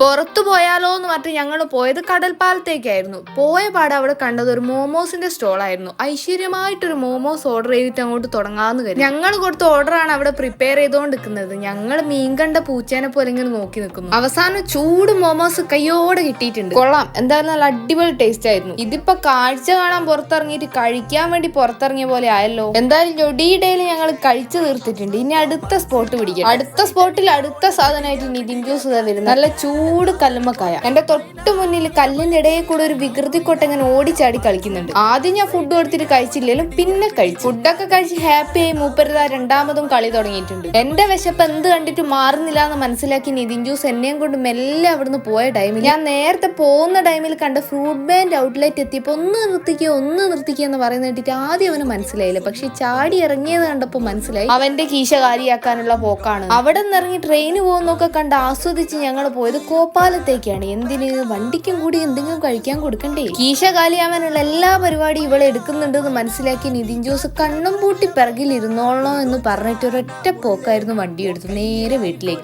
പുറത്തു പോയാലോ എന്ന് പറഞ്ഞിട്ട് ഞങ്ങൾ പോയത് കടൽപ്പാലത്തേക്കായിരുന്നു. പോയ പാട് അവിടെ കണ്ടത് ഒരു മോമോസിന്റെ സ്റ്റോൾ ആയിരുന്നു ഐശ്വര്യമായിട്ടൊരു മോമോസ് ഓർഡർ ചെയ്തിട്ട് അങ്ങോട്ട് തുടങ്ങാന്ന് കരുതി. ഞങ്ങൾ കൊടുത്ത ഓർഡറാണ് അവിടെ പ്രിപ്പയർ ചെയ്തുകൊണ്ട് നിൽക്കുന്നത് ഞങ്ങൾ മീൻ കണ്ട പൂച്ചേനെ പോലെ ഇങ്ങനെ നോക്കി നിൽക്കുന്നു. അവസാനം ചൂട് മോമോസ് കയ്യോടെ കിട്ടിയിട്ടുണ്ട്. കൊള്ളാം. എന്തായാലും നല്ല അടിപൊളി ടേസ്റ്റ് ആയിരുന്നു. ഇതിപ്പോ കാഴ്ച കാണാൻ പുറത്തിറങ്ങിയിട്ട് കഴിക്കാൻ വേണ്ടി പുറത്തിറങ്ങിയ പോലെ ആയല്ലോ. എന്തായാലും ഞൊടിയിടയിൽ ഞങ്ങൾ കഴിച്ചു തീർത്തിട്ടുണ്ട്. ഇനി അടുത്ത സ്പോട്ട് പിടിക്കാം. അടുത്ത സ്പോട്ടിൽ അടുത്ത സാധനമായിട്ട് നിതിൻ ജ്യൂസ് വരുന്നത്. നല്ല ചൂട് കല്ലുമ്മക്കായ. എന്റെ തൊട്ട് മുന്നിൽ കല്ലിന്റെ ഇടയിൽ കൂടെ ഒരു വികൃതി കൊട്ട ഇങ്ങനെ ഓടിച്ചാടി കളിക്കുന്നുണ്ട്. ആദ്യം ഞാൻ ഫുഡ് കൊടുത്തിട്ട് കഴിച്ചില്ലെങ്കിലും പിന്നെ കഴിച്ചു. ഫുഡൊക്കെ കഴിച്ച് ഹാപ്പി ആയി മൂപ്പരുതാ രണ്ടാമതും കളി തുടങ്ങിയിട്ടുണ്ട്. എന്റെ വിശപ്പ് എന്ത് കണ്ടിട്ട് മാറുന്നില്ല എന്ന് മനസ്സിലാക്കി നിതിൻ ജ്യൂസ് എന്നെയും കൊണ്ട് മെല്ലെ അവിടുന്ന് പോയ ടൈമിൽ ഞാൻ നേരത്തെ പോകുന്ന ടൈമിൽ കണ്ട ഫ്രൂട്ട് ബാൻഡ് ഔട്ട്ലെറ്റ് എത്തിയപ്പോൾ ഒന്ന് നിർത്തിക്കുക ഒന്ന് നിർത്തിക്കുക എന്ന് പറയുന്ന കേട്ടിട്ട് ആദ്യം അവന് മനസ്സിലായില്ല. പക്ഷെ ചാടി ഇറങ്ങിയത് കണ്ടപ്പോൾ മനസ്സിലായി അവന്റെ കീശ കാലിയാക്കാനുള്ള പോക്കാണ്. അവിടെ നിന്ന് ഇറങ്ങി ട്രെയിന് പോകുന്നൊക്കെ കണ്ട് ആസ്വദിച്ച് ഞങ്ങൾ പോയത് കോപ്പാലത്തേക്കാണ് എന്തിന്? വണ്ടിക്കും കൂടി എന്തെങ്കിലും കഴിക്കാൻ കൊടുക്കണ്ടേ? കീശ കാലിയാവാനുള്ള എല്ലാ പരിപാടിയും ഇവളെ എടുക്കുന്നുണ്ടെന്ന് മനസ്സിലാക്കി നിതിൻ ജോസ് കണ്ണും പൂട്ടി പിറകിൽ ഇരുന്നോളണോ എന്ന് പറഞ്ഞിട്ട് ഒരൊറ്റ പോക്കായിരുന്നു വണ്ടി എടുത്തു നേരെ വീട്ടിലേക്ക്.